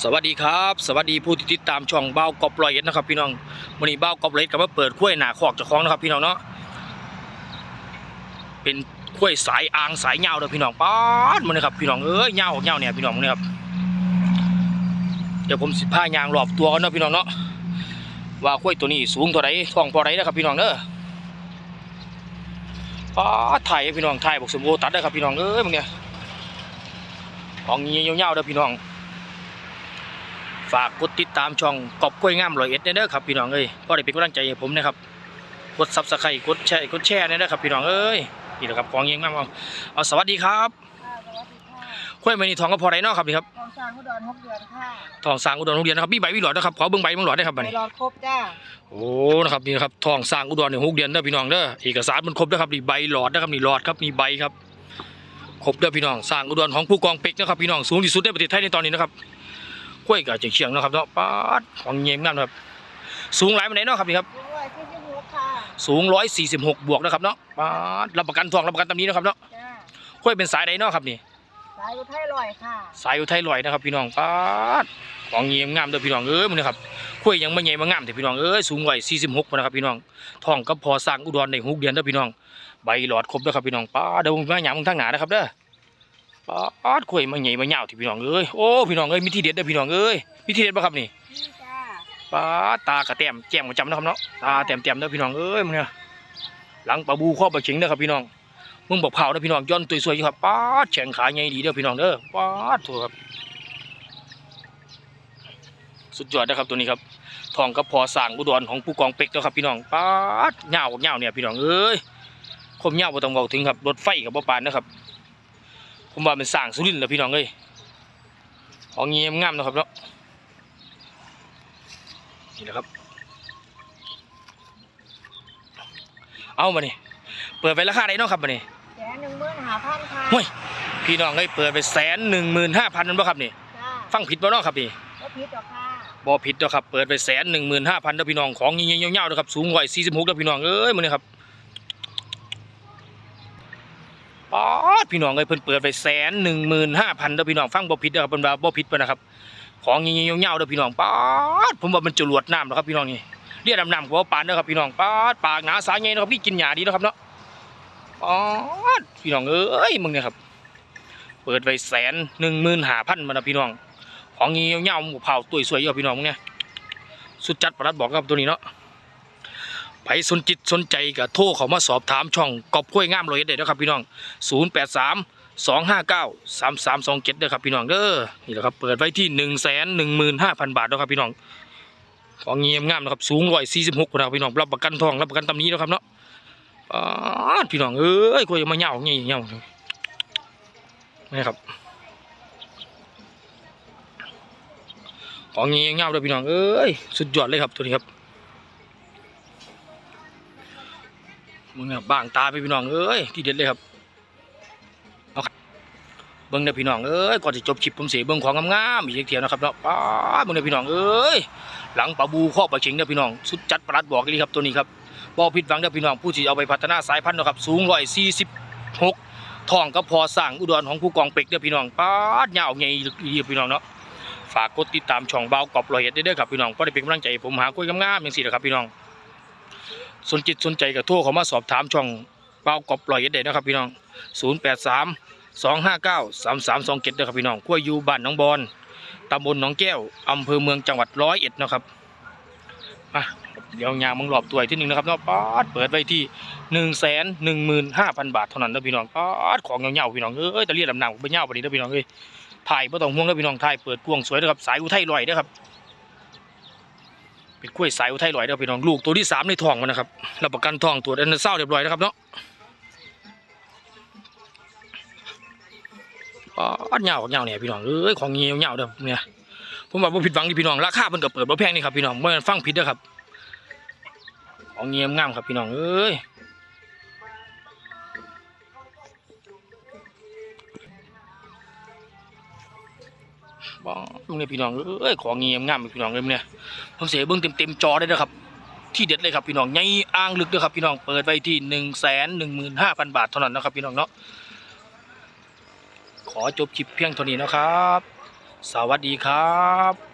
สวัสดีครับ สวัสดีผู้ที่ติดตามช่องเบ้ากอบลอยเอ็ดนะครับพี่น้องวันนี้เบ้ากอบลอยเอ็ดก็มาเปิดขั้วยหนาขอกเจ้าของนะครับพี่น้องเนาะเป็นขั้วยสายอ่างสายเงาเด้อพี่น้องป๊าดมันนะครับพี่น้องเอ้ยเงาของเงาเนี่ยพี่น้องมันนะครับเดี๋ยวผมสิพายางรอบตัวกันนะพี่น้องเนาะว่าขั้วยตัวนี้สูงเท่าไหร่ท้องพอไหนะครับพี่น้องเด้อป๊าดถ่ายพี่น้องถ่ายบอกสมโอตัดได้ครับพี่น้องเอ้ยมึงเนี่ยของเงี้ยเงาเด้อพี่น้อง ฝากกดติดตามช่องกอบกล้วยงามร้อยเอ็ดเด้อครับพี่น้องเอ้ยก็ได้เป็นกำลังใจให้ผมนะครับกดซับสไครต์กดแชร์กดแชร์เด้อครับพี่น้องเอ้ยนี่แหละครับของเงี้ยงามเอาเอาสวัสดีครับค่ะสวัสดีค่ะกล้วยมันนี่ทองก็พอได้เนาะครับนี่ครับทองสร้างอุดรหกเดือนค่ะทองสร้างอุดรโรงเรียนนะครับมีใบวิหลอดนะครับขอเบิ่งใบเบิ่งหลอดได้ครับบัดไปนี้รอครบจ้าโอ้นะครับนี่นะครับทองสร้างอุดรเนี่ยหกเดือนเด้อพี่น้องเด้อเอกสารมันครบเด้อครับนี่ใบหลอดนะครับนี่หลอดครับมีใบครับครบเด้อพี่น้องสร้างอุดรของผู้กองเป็กนะครับพี่น้องสูงที่สุดในประเทศไทยในตอนนี้นะครับ กล้วยกับเจียงเชียงนะครับเนาะป๊าดของเงี้ยงามนะครับ สูงหลายปานใดเนาะครับนี่ครับด้วยที่ที่หัวค่ะสูง146บวกนะครับเนาะป๊าดรับประกันทองรับประกันตำนี้นะครับเนาะจ้าค่อยเป็นสายใดเนาะครับนี่ สายอุทัยลอยค่ะ สายอุทัยลอยนะครับ พี่น้องป๊าดของเงียมงามเด้อพี่น้องเอ้ยมึงนะครับค่อยยังไม่ใหญ่มางามแต่พี่น้องเอ้ยสูงไว้46พุ่นนะครับพี่น้องทองก็พอสร้างอุดรใน6เดือนเด้อพี่น้อง ใบหลอดครบเด้อครับพี่น้องป๊าดเดี๋ยวผมมาหยามมึงทางหน้านะครับเด้อ ป๊าดค่อยมาใหญ่มาเหยาวที่พี่น้องเอ้ยโอ้พี่น้องเอ้ยมีที่เด็ดเด้อพี่น้องเอ้ยมีที่เด็ดบ่ครับนี่นี่จ้าปาดตากระแต้มแจ่มประจำนะครับเนาะตาแต้มๆเด้อพี่น้องเอ้ยมึงเนี่ยหลังปลาบูข้อปลาเข็งเด้อครับพี่น้องมึงบอกเผาเด้อพี่น้องย้อนตัวสวยอยู่ครับป๊าดแข่งขาใหญ่ดีเด้อพี่น้องเด้อป๊าดถูกครับสุดยอดนะครับตัวนี้ครับทองกับพอสร้างอุดรของผู้กองเป็กเด้อครับพี่น้องป๊าดเหงาเหงาเนี่ยพี่น้องเอ้ยคมเหงาบ่ต้องเว้าถึงครับรถไฟกับบ่ปานนะครับ ผมว่าเป็นสร้างสุรินทร์แล้วพี่น้องเอ้ยของเงียมงามนะครับเนาะนี่แหละครับ เอามานี่เปิดไปราคาได้เนาะครับมานี่แสนหนึ่งหมื่นห้าพันค่ะเฮ้ยพี่น้องเอ้ยเปิดไปแสนหนึ่งหมื่นห้าพันนั่นบ่ครับนี่จ้าฟังผิดบ่เนาะครับนี่ ก็พิษหรอกค่ะบ่ผิดเนาะครับ เปิดไปแสนหนึ่งหมื่นห้าพันเด้อพี่น้อง ของเงี้ยๆๆๆเด้อครับ สูงกว่าสี่สิบหกเด้อพี่น้อง เอ้ยมื้อนี้ครับ ป๊าดพี่น้องเอ้ยเพิ่นเปิดไปแสนหนึ่งหมื่นห้าพันเด้อพี่น้องฟังบ่ผิดเด้อครับเพิ่นว่าบ่ผิดปะนะครับของเงี้ยๆๆๆเด้อพี่น้องป๊าดผมว่ามันจรวดน้ำเด้อครับพี่น้องนี่เรียดำน้ำกว่าปานเด้อครับพี่น้องป๊าดปากหนาสายใหญ่เด้อครับนี่กินหญ้าดีนะครับเนาะป๊าดพี่น้องเอ้ยมึงเนี่ยครับเปิดไปแสนหนึ่งหมื่นห้าพันมานะพี่น้อง ของเงี้ยวเงาหมูเผาตุยสวยเยอะพี่น้องเนี่ยสุดจัดประหลัดบอกครับตัวนี้เนาะ ไผสนจิตสนใจก็โทรเขามาสอบถามช่องกอบกล้วยงามเลยเด็ดนะครับพี่น้อง 0 8 3 2 5 9 3 3 2 7เด้อครับพี่น้องเด้อนี่แหละครับเปิดไว้ที่ 1 1 5 0 0 0 บาทนะครับพี่น้องของเงี้ยงามนะครับสูงร้อยสี่สิบหกนะครับพี่น้องรับประกันทองรับประกันตำนี้นะครับเนาะอ๋อพี่น้องเอ้ยกล้วยมาเหงาเงี้ยเหงานี่ครับของเงี้ยเงาเลยพี่น้องเอ้ยสุดยอดเลยครับตัวนี้ครับ มึงเนี่ยบางตาไปพี่น้องเอ้ยที่เด็ดเลยครับเอาครับเบิ้งเด้อพี่น้องเอ้ยก่อนจะจบคลิปผมเสียเบิ้งของงามๆอีกเทียวนะครับเนาะป้าเบิ้งเด้อพี่น้องเอ้ยหลังปลาบูข้อปลาเข็งเด้อพี่น้องสุดจัดประหลัดบอกเลยครับตัวนี้ครับบ่ผิดหวังเด้อพี่น้องผู้ที่เอาไปพัฒนาสายพันธุ์นะครับสูงร้อยสี่สิบหกทองก็พอสร้างอุดรของผู้กองเป็กเด้อพี่น้องป้าดยาวใหญ่ดีพี่น้องเนาะฝากกดติดตามช่องเบากอบลอยเอ็ดได้เด้อครับพี่น้องก็ได้เป็นกำลังใจผมหากล้วยงามๆอย่างสี่แหละครับพี่น้อง สนจิตสนใจกับโทรเขามาสอบถามช่องเบากอบลอยเอ็ดได้นะครับพี่น้อง 0 8 3 2 5 9 3 3 2 7เด้อครับพี่น้องกล้วายูบ้านหน้องบอนตำบลหนองแก้วอำเภอเมืองจังหวัดร้อยเอ็ดนะครับมาเดี๋ยวยางมึงหลอบตัวอีกที่หนึ่งนะครับเนาะป๊าดเปิดไว้ที่หนึ่งแสนหนึ่งหมื่นห้าพันบาทเท่านั้นเด้อพี่น้องป๊าดของเงาๆพี่น้องเอ้ยแต่เรียกลำนำไปเงาไปดีเด้อพี่น้องเอ้ยถ่ายบ่ต้องห่วงเด้อพี่น้องถ่ายเปิดกวงสวยเด้อครับสายอุทัยลอยเด้อครับ เป็นกล้วยสายอุทัยลอยเด้อพี่น้องลูกตัวที่สามในท้องมันนะครับรับประกันท้องตรวจอันนั้นเศร้าเรียบร้อยนะครับเนาะอัดเหงาเหงาเนี่ยพี่น้องเอ้ยของเงี้ยวเหงาเด้อเนี่ยผมบอกว่าผิดหวังที่พี่น้องราคามันก็เปิดบ่แพงนี่ครับพี่น้องบ่แม่นฟังผิดเด้อครับของเงี้ยวงามครับพี่น้องเอ้ย บ้องมึงเนี่ยพี่น้องเอ้ยของเงียบงามพี่น้องเลยมึงเนี่ยผมเสียเบิ้งเต็มเต็มๆจอได้เลยครับ ที่เด็ดเลยครับพี่น้องใหญ่อ่างลึกด้วยครับพี่น้องเปิดไว้ที่หนึ่งแสนหนึ่งหมื่นห้าพันบาทเท่านั้นนะครับพี่น้องเนาะขอจบคลิปเพียงเท่านี้นะครับ สวัสดีครับ